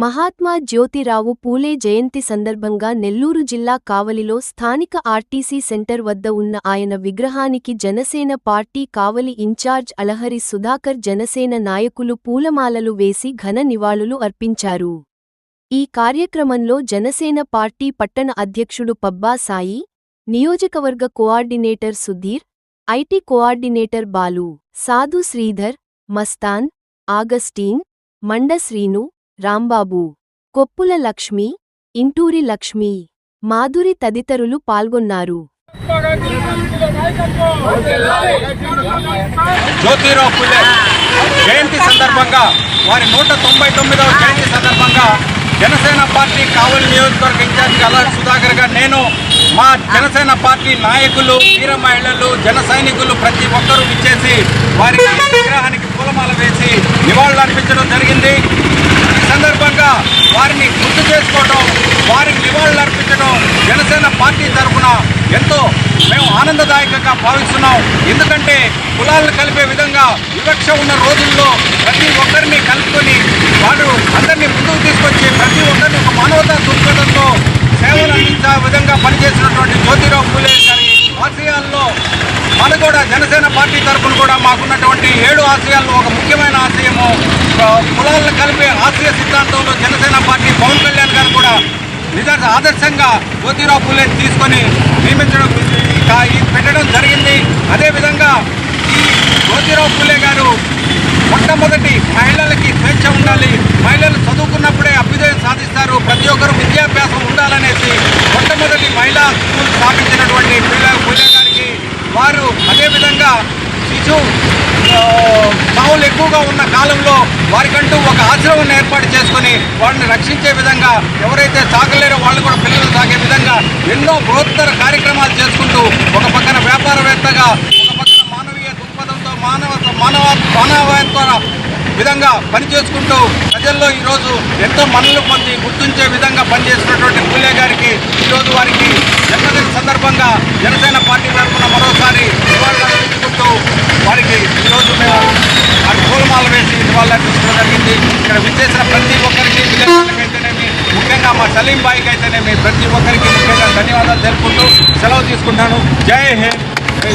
మహాత్మా జ్యోతిరావు పూలే జయంతి సందర్భంగా నెల్లూరు జిల్లా కావలిలో స్థానిక ఆర్టీసీ సెంటర్ వద్ద ఉన్న ఆయన విగ్రహానికి జనసేన పార్టీ కావలి ఇన్ఛార్జ్ అలహరి సుధాకర్ జనసేన నాయకులు పూలమాలలు వేసి ఘన నివాళులు అర్పించారు. ఈ కార్యక్రమంలో జనసేన పార్టీ పట్టణ అధ్యక్షుడు పబ్బా సాయి నియోజకవర్గ coordinator Sudheer IT coordinator Balu Sadhu Sridhar Mastan Augustine మండ శ్రీను రాంబాబు! కొప్పుల లక్ష్మి ఇంటూరి లక్ష్మి! మాధురి తదితరులు పాల్గొన్నారు. జ్యోతిరావు పుల్లే జయంతి సందర్భంగా వారి నూట తొంభై తొమ్మిదవ జయంతి సందర్భంగా జనసేన పార్టీ కావలి నియోజకవర్గ ఇన్ఛార్జ్ అలా సుధాకర్ గారు నేను మా జనసేన పార్టీ నాయకులు వీర మహిళలు జన సైనికులు ప్రతి ఒక్కరూ ఇచ్చేసి వారి విగ్రహానికి పూలమాల వేసి నివాళులు అర్పించడం జరిగింది. సందర్భంగా వారిని గుర్తు చేసుకోవడం వారికి నివాళులు అర్పించడం జనసేన పార్టీ తరఫున ఎంతో మేము ఆనందదాయకంగా భావిస్తున్నాం. ఎందుకంటే కులాలను కలిపే విధంగా వివక్ష ఉన్న రోజుల్లో ప్రతి ఒక్కరిని కలుపుకొని వారు అందరినీ ముందుకు తీసుకొచ్చి ప్రతి ఒక్కరిని ఒక మానవతా దృక్పథంతో సేవలు అందించే విధంగా పనిచేసినటువంటి జ్యోతిరావు పూలే గారి ఆశయాల్లో మన కూడా జనసేన పార్టీ తరఫున కూడా మాకున్నటువంటి ఏడు ఆశయాల్లో ఒక ముఖ్యమైన ఆశయము కులాలను కలిపే ఆశయ సిద్ధాంతంలో జనసేన పార్టీ పవన్ కళ్యాణ్ గారు కూడా నిజానికి ఆదర్శంగా జ్యోతిరావు పుల్లేని తీసుకొని నియమించడం పెట్టడం జరిగింది. అదేవిధంగా ఈ జ్యోతిరావు పుల్లే గారు మొట్టమొదటి వారు అదేవిధంగా శిశు ఆ, ఎక్కువగా ఉన్న కాలంలో వారికంటూ ఒక ఆశ్రమం ఏర్పాటు చేసుకొని వారిని రక్షించే విధంగా ఎవరైతే సాగలేరో వాళ్ళు కూడా పిల్లలు సాగే విధంగా ఎన్నో బృహత్తర కార్యక్రమాలు చేసుకుంటూ ఒక పక్కన వ్యాపారవేత్తగా ఒక పక్కన మానవీయ దృక్పథంతో మానవ మానవ మానవత్వ విధంగా పనిచేసుకుంటూ ప్రజల్లో ఈరోజు ఎంతో మనలు పొంది గుర్తించే విధంగా పనిచేసినటువంటి పూలే గారికి ఈరోజు వారికి జన్మదిన సందర్భంగా జనసేన పార్టీ తరఫున మరోసారి నివాళులు అర్పించుకుంటూ వారికి ఈరోజు మేము వారి పూలమాల వేసి నివాళులు అర్పించడం జరిగింది. ఇక్కడ విచ్చేసిన ప్రతి ఒక్కరికి విలేకరులకైతేనేమి ముఖ్యంగా మా సలీం బాయికి అయితేనేమి ప్రతి ఒక్కరికి ముఖ్యంగా ధన్యవాదాలు తెలుపుకుంటూ సెలవు తీసుకుంటాను. జై హింద్. జై